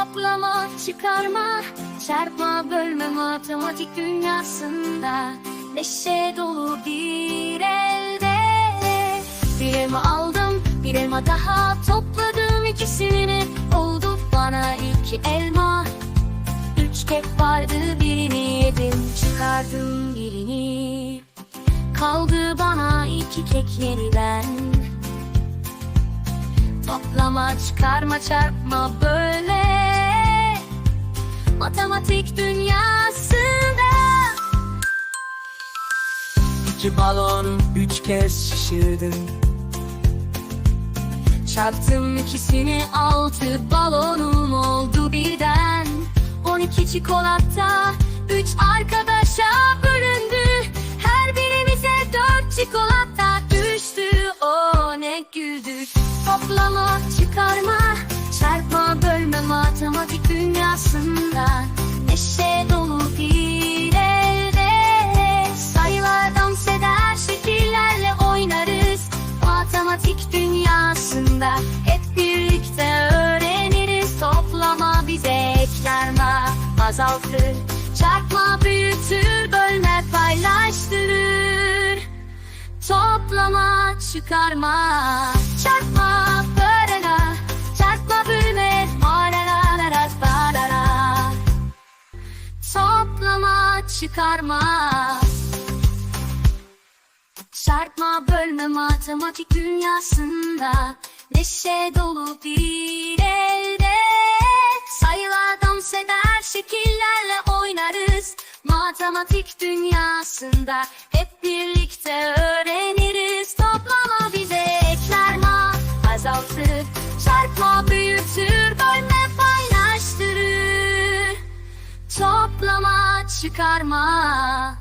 Toplama, çıkarma, çarpma, bölme matematik dünyasında. Neşe dolu bir elde. Bir elma aldım, bir elma daha topladım. İkisini Oldu bana iki elma. Üç kek vardı birini yedim Çıkardım birini. Kaldı bana iki kek yeniden. Toplama, çıkarma, çarpma böyle Matematik dünyasında. İki balon üç kez şişirdim. Çarptım ikisini altı balonum oldu birden. On iki çikolata üç arkadaşa bölündü. Her birimize dört çikolata düştü. O ne güldük Toplama çıkarma çarpma bölme matematik dünyasında Dolu bir elde Sayılar dans şekillerle oynarız. Matematik dünyasında hep birlikte öğreniriz. Toplama bize eklerma azaltır. Çarpma büyütür bölme paylaştırır. Toplama çıkarma. Çarpma Toplama çıkarma Çarpma bölme matematik dünyasında Neşe dolu bir elde. Sayılar dans eder şekillerle oynarız. Matematik dünyasında Hep birlikte öğreniriz. Toplama bize ekler ma Azaltır. Çarpma büyütür Toplama çıkarma